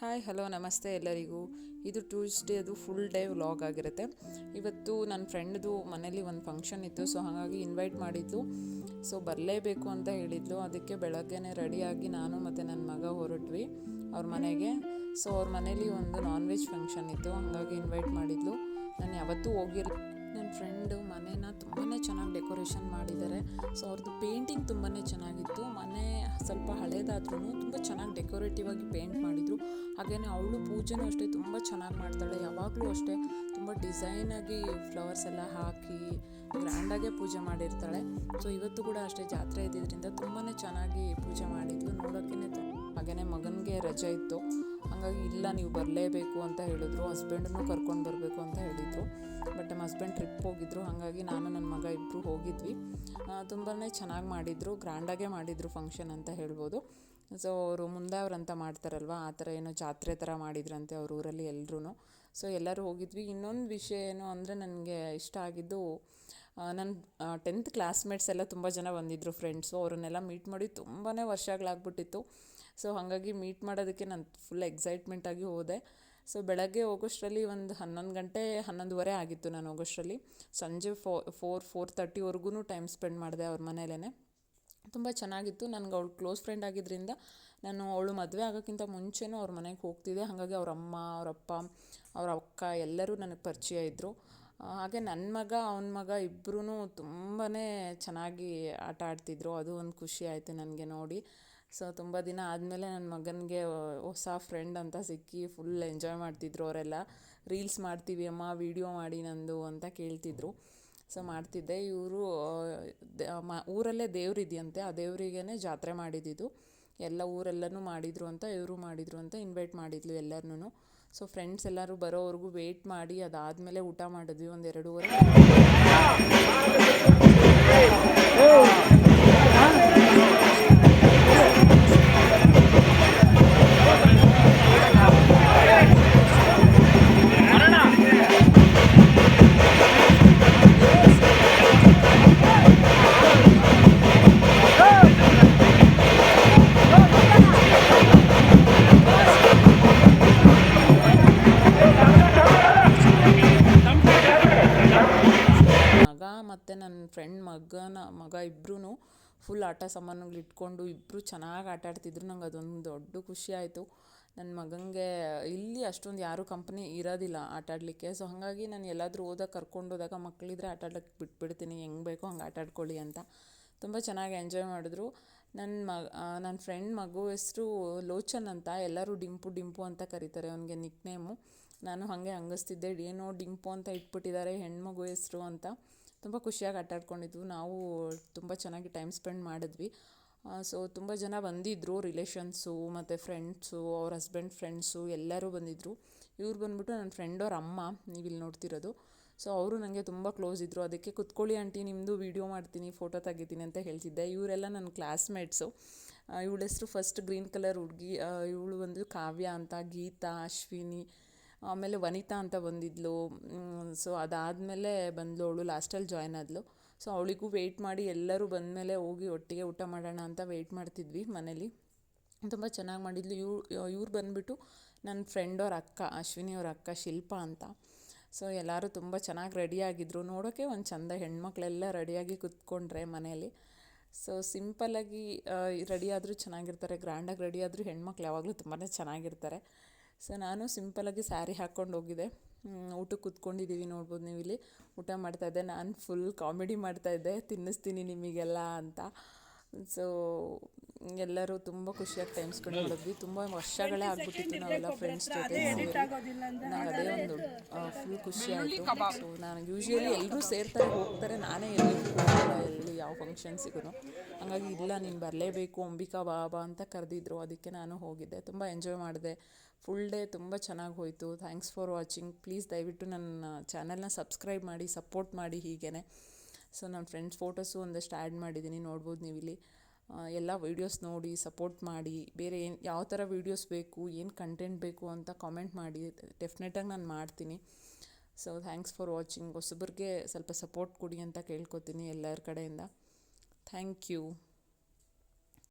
Hi, hello, ನಮಸ್ತೆ ಎಲ್ಲರಿಗೂ. ಇದು ಟ್ಯೂಸ್ಡೇ ಅದು ಫುಲ್ ಡೇ ವ್ಲಾಗ್ ಆಗಿರುತ್ತೆ. ಇವತ್ತು ನನ್ನ ಫ್ರೆಂಡ್ದು ಮನೇಲಿ ಒಂದು ಫಂಕ್ಷನ್ ಇತ್ತು ಸೊ ಹಾಗಾಗಿ ಇನ್ವೈಟ್ ಮಾಡಿದ್ದು. ಸೊ ಬರಲೇಬೇಕು ಅಂತ ಹೇಳಿದ್ಲು. ಅದಕ್ಕೆ ಬೆಳಗ್ಗೆನೇ ರೆಡಿಯಾಗಿ ನಾನು ಮತ್ತು ನನ್ನ ಮಗ ಹೊರಟ್ವಿ ಅವ್ರ ಮನೆಗೆ. ಸೊ ಅವ್ರ ಮನೇಲಿ ಒಂದು ನಾನ್ ವೆಜ್ ಫಂಕ್ಷನ್ ಇತ್ತು, ಹಾಗಾಗಿ ಇನ್ವೈಟ್ ಮಾಡಿದ್ಲು. ನಾನು ಯಾವತ್ತೂ ಹೋಗಿರ್ ನನ್ನ ಫ್ರೆಂಡು ಮನೇನ ತುಂಬಾ ಚೆನ್ನಾಗಿ ಡೆಕೋರೇಷನ್ ಮಾಡಿದ್ದಾರೆ. ಸೊ ಅವ್ರದ್ದು ಪೇಂಟಿಂಗ್ ತುಂಬಾ ಚೆನ್ನಾಗಿತ್ತು. ಮನೆ ಸ್ವಲ್ಪ ಹಳೇದಾದ್ರೂ ತುಂಬ ಚೆನ್ನಾಗಿ ಡೆಕೋರೇಟಿವ್ ಆಗಿ ಪೇಂಟ್ ಮಾಡಿದರು. ಹಾಗೆಯೇ ಅವಳು ಪೂಜೆನೂ ಅಷ್ಟೇ ತುಂಬ ಚೆನ್ನಾಗಿ ಮಾಡ್ತಾಳೆ. ಯಾವಾಗಲೂ ಅಷ್ಟೇ. ತುಂಬ ಡಿಸೈನಾಗಿ ಫ್ಲವರ್ಸ್ ಎಲ್ಲ ಹಾಕಿ ಗ್ರ್ಯಾಂಡಾಗೆ ಪೂಜೆ ಮಾಡಿರ್ತಾಳೆ. ಸೊ ಇವತ್ತು ಕೂಡ ಅಷ್ಟೇ ಜಾತ್ರೆ ಇದ್ದಿದ್ದರಿಂದ ತುಂಬಾ ಚೆನ್ನಾಗಿ ಪೂಜೆ ಮಾಡಿದ್ಲು. ನೋಡೋಕ್ಕೇ ಹಾಗೆಯೇ ಮಗನಿಗೆ ರಜೆ ಇತ್ತು. ಹಾಗಾಗಿ ಇಲ್ಲ, ನೀವು ಬರಲೇಬೇಕು ಅಂತ ಹೇಳಿದ್ರು. ಹಸ್ಬೆಂಡನ್ನು ಕರ್ಕೊಂಡು ಬರಬೇಕು ಅಂತ ಹೇಳಿದರು. ಬಟ್ ನಮ್ಮ ಹಸ್ಬೆಂಡ್ ಟ್ರಿಪ್ ಹೋಗಿದ್ರು. ಹಾಗಾಗಿ ನಾನು ನನ್ನ ಮಗ ಇಬ್ಬರು ಹೋಗಿದ್ವಿ. ತುಂಬಾ ಚೆನ್ನಾಗಿ ಮಾಡಿದರು. ಗ್ರ್ಯಾಂಡಾಗೆ ಮಾಡಿದರು ಫಂಕ್ಷನ್ ಅಂತ ಹೇಳ್ಬೋದು. ಸೊ ಅವರು ಮುಂದೆ ಅವ್ರಂತ ಮಾಡ್ತಾರಲ್ವ? ಆ ಥರ ಏನೋ ಜಾತ್ರೆ ಥರ ಮಾಡಿದ್ರಂತೆ ಅವ್ರ ಊರಲ್ಲಿ ಎಲ್ಲರೂ ಸೊ ಎಲ್ಲರೂ ಹೋಗಿದ್ವಿ. ಇನ್ನೊಂದು ವಿಷಯ ಏನು ಅಂದರೆ, ನನಗೆ ಇಷ್ಟ ಆಗಿದ್ದು ನನ್ನ ಟೆಂತ್ ಕ್ಲಾಸ್ಮೇಟ್ಸ್ ಎಲ್ಲ ತುಂಬ ಜನ ಬಂದಿದ್ದರು ಫ್ರೆಂಡ್ಸು ಅವರನ್ನೆಲ್ಲ ಮೀಟ್ ಮಾಡಿ ತುಂಬಾ ವರ್ಷಗಳಾಗ್ಬಿಟ್ಟಿತ್ತು. ಸೊ ಹಾಗಾಗಿ ಮೀಟ್ ಮಾಡೋದಕ್ಕೆ ನಾನು ಫುಲ್ ಎಕ್ಸೈಟ್ಮೆಂಟಾಗಿ ಹೋದೆ. ಸೊ ಬೆಳಗ್ಗೆ ಹೋಗೋಷ್ಟರಲ್ಲಿ ಒಂದು ಹನ್ನೊಂದು ಗಂಟೆ ಹನ್ನೊಂದುವರೆ ಆಗಿತ್ತು ನಾನು ಹೋಗೋಷ್ಟರಲ್ಲಿ ಸಂಜೆ ಫೋ ಫೋರ್ ಫೋರ್ ತರ್ಟಿವರೆಗೂ ಟೈಮ್ ಸ್ಪೆಂಡ್ ಮಾಡಿದೆ ಅವ್ರ ಮನೇಲೇ ತುಂಬ ಚೆನ್ನಾಗಿತ್ತು. ನನಗೆ ಅವಳು ಕ್ಲೋಸ್ ಫ್ರೆಂಡ್ ಆಗಿದ್ದರಿಂದ ನಾನು ಅವಳು ಮದುವೆ ಆಗೋಕ್ಕಿಂತ ಮುಂಚೆನೂ ಅವ್ರ ಮನೆಗೆ ಹೋಗ್ತಿದ್ದೆ. ಹಾಗಾಗಿ ಅವ್ರ ಅಮ್ಮ, ಅವರ ಅಪ್ಪ, ಅವ್ರ ಅಕ್ಕ ಎಲ್ಲರೂ ನನಗೆ ಪರಿಚಯ ಇದ್ದರು ಹಾಗೆ ನನ್ನ ಮಗ, ಅವನ ಮಗ ಇಬ್ಬರೂ ತುಂಬಾ ಚೆನ್ನಾಗಿ ಆಟ ಆಡ್ತಿದ್ರು. ಅದು ಒಂದು ಖುಷಿ ಆಯಿತು ನನಗೆ ನೋಡಿ. ಸೊ ತುಂಬ ದಿನ ಆದಮೇಲೆ ನನ್ನ ಮಗನಿಗೆ ಹೊಸ ಫ್ರೆಂಡ್ ಅಂತ ಸಿಕ್ಕಿ ಫುಲ್ ಎಂಜಾಯ್ ಮಾಡ್ತಿದ್ರು ಅವರೆಲ್ಲ. ರೀಲ್ಸ್ ಮಾಡ್ತೀವಿ, ಅಮ್ಮ ವೀಡಿಯೋ ಮಾಡಿ ನಂದು ಅಂತ ಕೇಳ್ತಿದ್ರು. ಸೊ ಮಾಡ್ತಿದ್ದೆ. ಇವರು ಮ, ಊರಲ್ಲೇ ದೇವ್ರಿದೆಯಂತೆ ಆ ದೇವರಿಗೇ ಜಾತ್ರೆ ಮಾಡಿದ್ದಿದ್ದು ಎಲ್ಲ ಊರೆಲ್ಲನೂ ಮಾಡಿದರು ಅಂತ, ಇವರು ಮಾಡಿದರು ಅಂತ ಇನ್ವೈಟ್ ಮಾಡಿದ್ಲು ಎಲ್ಲರನ್ನೂ. ಸೊ ಫ್ರೆಂಡ್ಸ್ ಎಲ್ಲರೂ ಬರೋವರೆಗೂ ವೆಯ್ಟ್ ಮಾಡಿ ಅದಾದಮೇಲೆ ಊಟ ಮಾಡಿದ್ವಿ ಒಂದು ಎರಡೂವರೆ. ಫ್ರೆಂಡ್ ಮಗನ, ಮಗ ಇಬ್ಬರೂ ಫುಲ್ ಆಟ ಸಾಮಾನುಗಳು ಇಟ್ಕೊಂಡು ಇಬ್ಬರು ಚೆನ್ನಾಗಿ ಆಟ ಆಡ್ತಿದ್ರು. ನಂಗೆ ಅದೊಂದು ದೊಡ್ಡ ಖುಷಿ ಆಯಿತು. ನನ್ನ ಮಗನಿಗೆ ಇಲ್ಲಿ ಅಷ್ಟೊಂದು ಯಾರೂ ಕಂಪ್ನಿ ಇರೋದಿಲ್ಲ ಆಟ ಆಡಲಿಕ್ಕೆ. ಸೊ ಹಾಗಾಗಿ ನಾನು ಎಲ್ಲಾದರೂ ಹೋದಾಗ, ಕರ್ಕೊಂಡು ಹೋದಾಗ ಮಕ್ಕಳಿದ್ರೆ ಆಟ ಆಡೋಕ್ಕೆ ಬಿಟ್ಬಿಡ್ತೀನಿ. ಹೆಂಗೆ ಬೇಕೋ ಹಂಗೆ ಆಟ ಆಡ್ಕೊಳ್ಳಿ ಅಂತ. ತುಂಬ ಚೆನ್ನಾಗಿ ಎಂಜಾಯ್ ಮಾಡಿದ್ರು. ನನ್ನ ಮಗ ನನ್ನ ಫ್ರೆಂಡ್ ಮಗು ಹೆಸರು ಲೋಚನ್ ಅಂತ. ಎಲ್ಲರೂ ಡಿಂಪು ಡಿಂಪು ಅಂತ ಕರೀತಾರೆ ಅವನಿಗೆ ನಿಕ್ ನೇಮು ನಾನು ಹಾಗೆ ಹಂಗಿಸ್ತಿದ್ದೆ. ಏನೋ ಡಿಂಪು ಅಂತ ಇಟ್ಬಿಟ್ಟಿದ್ದಾರೆ ಹೆಣ್ಮಗು ಹೆಸರು ಅಂತ. ತುಂಬ ಖುಷಿಯಾಗಿ ಆಟ ಆಡ್ಕೊಂಡಿದ್ವು ನಾವು ತುಂಬ ಚೆನ್ನಾಗಿ ಟೈಮ್ ಸ್ಪೆಂಡ್ ಮಾಡಿದ್ವಿ. ಸೊ ತುಂಬ ಜನ ಬಂದಿದ್ದರು ರಿಲೇಷನ್ಸು ಮತ್ತು ಫ್ರೆಂಡ್ಸು ಅವ್ರ ಹಸ್ಬೆಂಡ್ ಫ್ರೆಂಡ್ಸು ಎಲ್ಲರೂ ಬಂದಿದ್ದರು ಇವ್ರು ಬಂದ್ಬಿಟ್ಟು ನನ್ನ ಫ್ರೆಂಡ್ ಅವ್ರ ಅಮ್ಮ, ನೀವು ಇಲ್ಲಿ ನೋಡ್ತಿರೋದು. ಸೊ ಅವರು ನನಗೆ ತುಂಬ ಕ್ಲೋಸ್ ಇದ್ದರು ಅದಕ್ಕೆ ಕುತ್ಕೊಳ್ಳಿ ಆಂಟಿ ನಿಮ್ಮದು ವೀಡಿಯೋ ಮಾಡ್ತೀನಿ ಫೋಟೋ ತೆಗಿತೀನಿ ಅಂತ ಹೇಳ್ತಿದ್ದೆ. ಇವರೆಲ್ಲ ನನ್ನ ಕ್ಲಾಸ್ಮೇಟ್ಸು ಇವಳ ಹೆಸರು ಫಸ್ಟ್ ಗ್ರೀನ್ ಕಲರ್ ಹುಡುಗಿ. ಇವಳು ಬಂದು ಕಾವ್ಯ ಅಂತ, ಗೀತಾ, ಅಶ್ವಿನಿ ಆಮೇಲೆ ವನಿತಾ ಅಂತ ಬಂದಿದ್ಲು. ಸೊ ಅದಾದಮೇಲೆ ಬಂದಳು ಅವಳು, ಲಾಸ್ಟಲ್ಲಿ ಜಾಯ್ನ್ ಆದಳು ಸೊ ಅವಳಿಗೂ ವೆಯ್ಟ್ ಮಾಡಿ ಎಲ್ಲರೂ ಬಂದಮೇಲೆ ಹೋಗಿ ಒಟ್ಟಿಗೆ ಊಟ ಮಾಡೋಣ ಅಂತ ವೆಯ್ಟ್ ಮಾಡ್ತಿದ್ವಿ ಮನೇಲಿ. ತುಂಬ ಚೆನ್ನಾಗಿ ಮಾಡಿದ್ಲು. ಇವ್ರು ಇವ್ರು ಬಂದುಬಿಟ್ಟು ನನ್ನ ಫ್ರೆಂಡ್ ಅವ್ರ ಅಕ್ಕ, ಅಶ್ವಿನಿ ಅವ್ರ ಅಕ್ಕ, ಶಿಲ್ಪ ಅಂತ. ಸೊ ಎಲ್ಲರೂ ತುಂಬ ಚೆನ್ನಾಗಿ ರೆಡಿಯಾಗಿದ್ದರು ನೋಡೋಕ್ಕೆ ಒಂದು ಚಂದ ಹೆಣ್ಮಕ್ಳೆಲ್ಲ ರೆಡಿಯಾಗಿ ಕೂತ್ಕೊಂಡ್ರೆ ಮನೆಯಲ್ಲಿ ಸೊ ಸಿಂಪಲ್ಲಾಗಿ ರೆಡಿಯಾದರೂ ಚೆನ್ನಾಗಿರ್ತಾರೆ. ಗ್ರ್ಯಾಂಡಾಗಿ ರೆಡಿಯಾದರೂ ಹೆಣ್ಮಕ್ಳು ಯಾವಾಗಲೂ ತುಂಬಾ ಚೆನ್ನಾಗಿರ್ತಾರೆ. ಸೊ ನಾನು ಸಿಂಪಲಾಗಿ ಸ್ಯಾರಿ ಹಾಕ್ಕೊಂಡು ಹೋಗಿದ್ದೆ ಊಟಕ್ಕೆ ಕೂತ್ಕೊಂಡಿದ್ದೀವಿ ನೋಡ್ಬೋದು ನೀವು ಇಲ್ಲಿ ಊಟ ಮಾಡ್ತಾಯಿದ್ದೆ ನಾನು ಫುಲ್ ಕಾಮಿಡಿ ಮಾಡ್ತಾಯಿದ್ದೆ ತಿನ್ನಿಸ್ತೀನಿ ನಿಮಗೆಲ್ಲ ಅಂತ. ಸೊ ಎಲ್ಲರೂ ತುಂಬ ಖುಷಿಯಾಗಿ ಟೈಮ್ ಸ್ಪೆಂಡ್ ಮಾಡಿದ್ವಿ. ತುಂಬ ವರ್ಷಗಳೇ ಆಗ್ಬಿಟ್ಟಿತ್ತು ನಾವೆಲ್ಲ ಫ್ರೆಂಡ್ಸ್ ಜೊತೆ ನಂಗೆ ಅದೇ ಒಂದು ಫುಲ್ ಖುಷಿ ಆಯಿತು. ಸೊ ನಾನು ಯೂಶ್ವಲಿ ಎಲ್ಲರೂ ಸೇರ್ತಾರೆ ಹೋಗ್ತಾರೆ ನಾನೇ ಎಲ್ಲಿ ಎಲ್ಲಿ ಯಾವ ಫಂಕ್ಷನ್ಸಿಗೂ ಹಾಗಾಗಿ ಇಲ್ಲ ನೀನು ಬರಲೇಬೇಕು ಅಂಬಿಕಾ ಬಾಬಾ ಅಂತ ಕರೆದಿದ್ರು. ಅದಕ್ಕೆ ನಾನು ಹೋಗಿದ್ದೆ. ತುಂಬ ಎಂಜಾಯ್ ಮಾಡಿದೆ. ಫುಲ್ ಡೇ ತುಂಬ ಚೆನ್ನಾಗಿ ಹೋಯಿತು. ಥ್ಯಾಂಕ್ಸ್ ಫಾರ್ ವಾಚಿಂಗ್ ಪ್ಲೀಸ್ ದಯವಿಟ್ಟು ನನ್ನ ಚಾನಲ್ನ ಸಬ್ಸ್ಕ್ರೈಬ್ ಮಾಡಿ ಸಪೋರ್ಟ್ ಮಾಡಿ ಹೀಗೇ ಸೊ ನನ್ನ ಫ್ರೆಂಡ್ಸ್ ಫೋಟೋಸು ಒಂದಷ್ಟು ಆ್ಯಡ್ ಮಾಡಿದ್ದೀನಿ. ನೋಡ್ಬೋದು ನೀವು ಇಲ್ಲಿ ಎಲ್ಲ ವೀಡಿಯೋಸ್ ನೋಡಿ ಸಪೋರ್ಟ್ ಮಾಡಿ, ಬೇರೆ ಏನು, ಯಾವ ಥರ ವೀಡಿಯೋಸ್ ಬೇಕು, ಏನು ಕಂಟೆಂಟ್ ಬೇಕು ಅಂತ ಕಾಮೆಂಟ್ ಮಾಡಿ ಡೆಫಿನೆಟಾಗಿ ನಾನು ಮಾಡ್ತೀನಿ. ಸೊ ಥ್ಯಾಂಕ್ಸ್ ಫಾರ್ ವಾಚಿಂಗ್ ಹೊಸಬ್ರಿಗೆ ಸ್ವಲ್ಪ ಸಪೋರ್ಟ್ ಕೊಡಿ ಅಂತ ಕೇಳ್ಕೊತೀನಿ ಎಲ್ಲರ ಕಡೆಯಿಂದ. Thank you